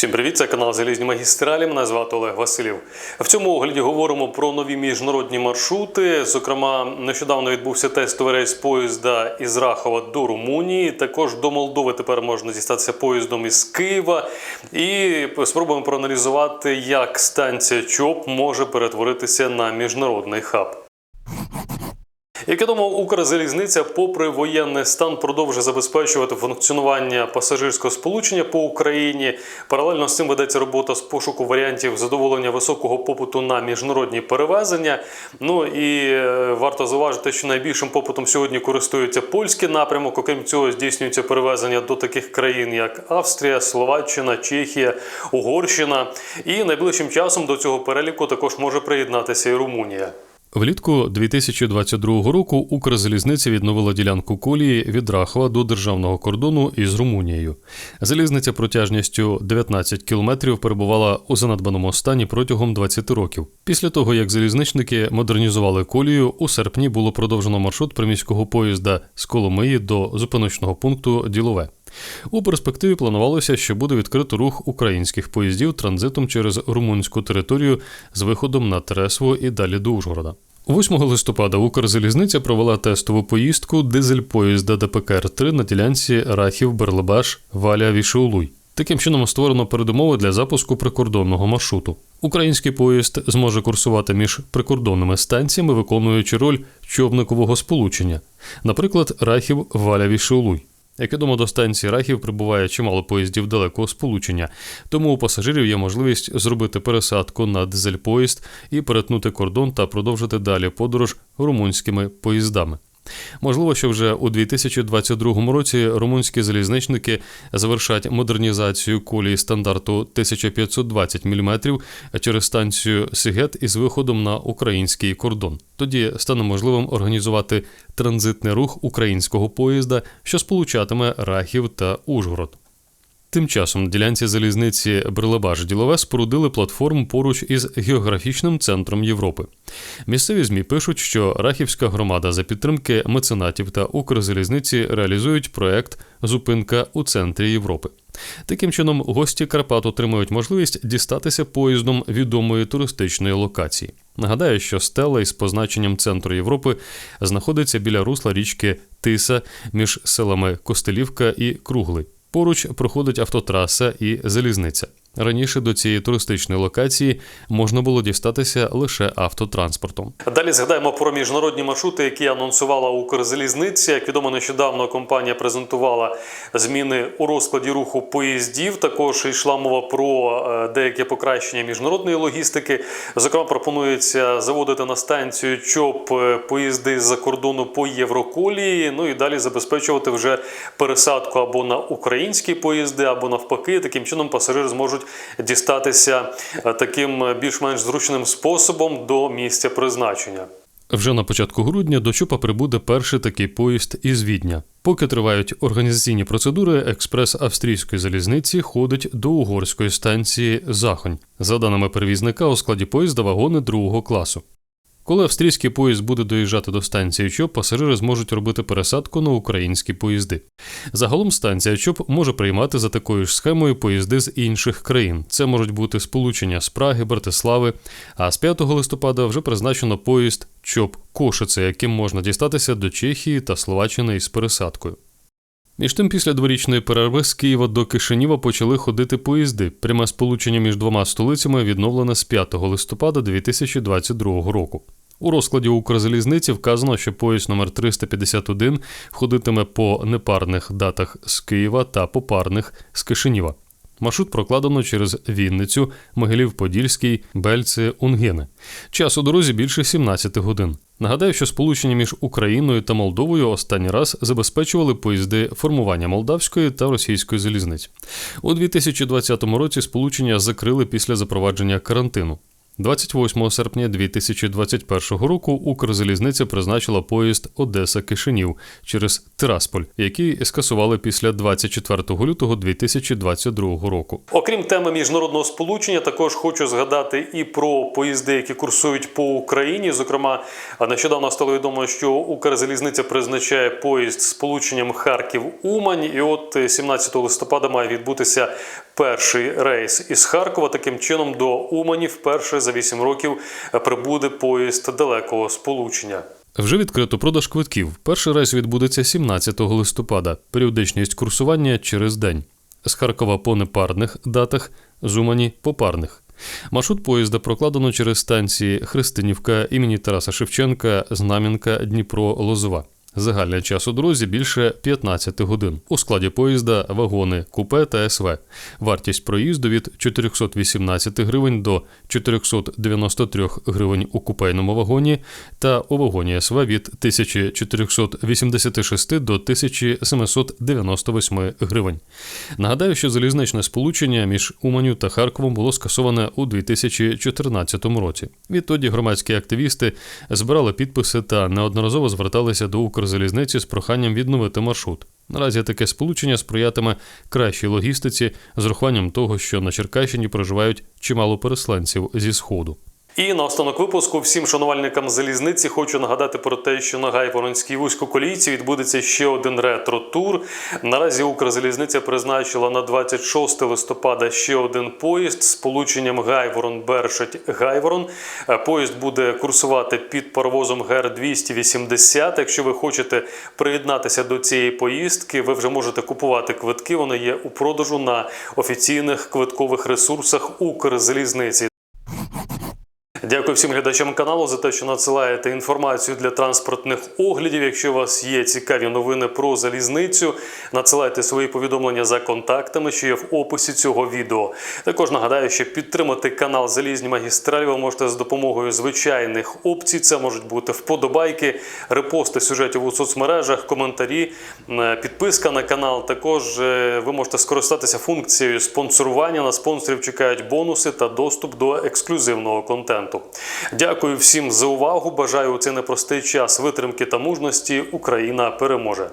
Всім привіт, це канал Залізні магістралі. Мене звати Олег Василів. В цьому огляді говоримо про нові міжнародні маршрути. Зокрема, нещодавно відбувся тестовий рейс поїзда із Рахова до Румунії. Також до Молдови тепер можна дістатися поїздом із Києва. І спробуємо проаналізувати, як станція ЧОП може перетворитися на міжнародний хаб. Як відомо, Укрзалізниця, попри воєнний стан, продовжує забезпечувати функціонування пасажирського сполучення по Україні. Паралельно з цим ведеться робота з пошуку варіантів задоволення високого попиту на міжнародні перевезення. Ну і е, варто зауважити, що найбільшим попитом сьогодні користується польський напрямок. Окрім цього, здійснюється перевезення до таких країн, як Австрія, Словаччина, Чехія, Угорщина. І найближчим часом до цього переліку також може приєднатися і Румунія. Влітку 2022 року Укрзалізниця відновила ділянку колії від Рахова до державного кордону із Румунією. Залізниця протяжністю 19 кілометрів перебувала у занедбаному стані протягом 20 років. Після того, як залізничники модернізували колію, у серпні було продовжено маршрут приміського поїзда з Коломиї до зупиночного пункту Ділове. У перспективі планувалося, що буде відкрито рух українських поїздів транзитом через румунську територію з виходом на Тересво і далі до Ужгорода. 8 листопада Укрзалізниця провела тестову поїздку дизель поїзда ДПКР-3 на ділянці Рахів Берлебаш Валя Вішеулуй. Таким чином створено передумови для запуску прикордонного маршруту. Український поїзд зможе курсувати між прикордонними станціями, виконуючи роль човникового сполучення, наприклад, Рахів Валя Вішеулуй. Як відомо, до станції Рахів прибуває чимало поїздів далекого сполучення, тому у пасажирів є можливість зробити пересадку на дизель-поїзд і перетнути кордон та продовжити далі подорож румунськими поїздами. Можливо, що вже у 2022 році румунські залізничники завершать модернізацію колії стандарту 1520 мм через станцію Сігет із виходом на український кордон. Тоді стане можливим організувати транзитний рух українського поїзда, що сполучатиме Рахів та Ужгород. Тим часом на ділянці залізниці Берлебаш Ділове спорудили платформу поруч із географічним центром Європи. Місцеві ЗМІ пишуть, що Рахівська громада за підтримки меценатів та Укрзалізниці реалізують проект Зупинка у центрі Європи. Таким чином, гості Карпат отримують можливість дістатися поїздом відомої туристичної локації. Нагадаю, що стела із позначенням центру Європи знаходиться біля русла річки Тиса між селами Костелівка і Круглий. Поруч проходить автотраса і залізниця. Раніше до цієї туристичної локації можна було дістатися лише автотранспортом. Далі згадаємо про міжнародні маршрути, які анонсувала Укрзалізниця. Як відомо, нещодавно компанія презентувала зміни у розкладі руху поїздів. Також йшла мова про е, деяке покращення міжнародної логістики. Зокрема, пропонується заводити на станцію ЧОП е, поїзди з-за кордону по Євроколії. Ну і далі забезпечувати вже пересадку або на українські поїзди, або навпаки. Таким чином пасажири зможуть дістатися е, таким е, більш-менш зручним способом до місця призначення. Вже на початку грудня до Чупа прибуде перший такий поїзд із Відня. Поки тривають організаційні процедури, експрес австрійської залізниці ходить до угорської станції Захонь. За даними перевізника, у складі поїзда вагони другого класу. Коли австрійський поїзд буде доїжджати до станції ЧОП, пасажири зможуть робити пересадку на українські поїзди. Загалом станція ЧОП може приймати за такою ж схемою поїзди з інших країн. Це можуть бути сполучення з Праги, Братислави. А з 5 листопада вже призначено поїзд ЧОП Кошице, яким можна дістатися до Чехії та Словаччини із пересадкою. Між тим, після дворічної перерви з Києва до Кишинєва почали ходити поїзди. Пряме сполучення між двома столицями відновлене з 5 листопада 2022 року. У розкладі Укрзалізниці вказано, що поїзд номер 351 ходитиме по непарних датах з Києва та по парних з Кишинєва. Маршрут прокладено через Вінницю, Могилів-Подільський, Бельце, Унгени. Час у дорозі більше 17 годин. Нагадаю, що сполучення між Україною та Молдовою останній раз забезпечували поїзди формування молдавської та російської залізниць. У 2020 році сполучення закрили після запровадження карантину. 28 серпня 2021 року Укрзалізниця призначила поїзд Одеса Кишинів через Тирасполь, який скасували після 24 лютого 2022 року. Окрім теми міжнародного сполучення, також хочу згадати і про поїзди, які курсують по Україні. Зокрема, нещодавно стало відомо, що Укрзалізниця призначає поїзд сполученням Харків-Умань. І от 17 листопада має відбутися перший рейс із Харкова. Таким чином до Умані вперше за 8 років прибуде поїзд далекого сполучення. Вже відкрито продаж квитків. Перший рейс відбудеться 17 листопада. Періодичність курсування через день. З Харкова по непарних датах, з Умані по парних. Маршрут поїзда прокладено через станції Христинівка імені Тараса Шевченка, Знам'янка, Дніпро, Лозова. Загальний час у дорозі більше 15 годин. У складі поїзда вагони, купе та СВ. Вартість проїзду від 418 гривень до 493 гривень у купейному вагоні та у вагоні СВ від 1486 до 1798 гривень. Нагадаю, що залізничне сполучення між Уманю та Харковом було скасоване у 2014 році. Відтоді громадські активісти збирали підписи та неодноразово зверталися до Укрзалізниці з проханням відновити маршрут. Наразі таке сполучення сприятиме кращій логістиці з урахуванням того, що на Черкащині проживають чимало пересланців зі сходу. І на останок випуску всім шанувальникам залізниці хочу нагадати про те, що на Гайворонській вузькоколійці відбудеться ще один ретро-тур. Наразі Укрзалізниця призначила на 26 листопада ще один поїзд з полученням Гайворон Бершать Гайворон. Е, Поїзд буде курсувати під паровозом ГР 280. Якщо ви хочете приєднатися до цієї поїздки, ви вже можете купувати квитки. Вони є у продажу на офіційних квиткових ресурсах Укрзалізниці. Дякую всім глядачам каналу за те, що надсилаєте інформацію для транспортних оглядів. Якщо у вас є цікаві новини про залізницю, надсилайте свої повідомлення за контактами, що є в описі цього відео. Також нагадаю, що підтримати канал Залізні магістралі ви можете з допомогою звичайних опцій. Це можуть бути вподобайки, репости сюжетів у соцмережах, коментарі, підписка на канал. Також е, ви можете скористатися функцією спонсорування. На спонсорів чекають бонуси та доступ до ексклюзивного контенту. Дякую всім за увагу. Бажаю у цей непростий час витримки та мужності. Україна переможе.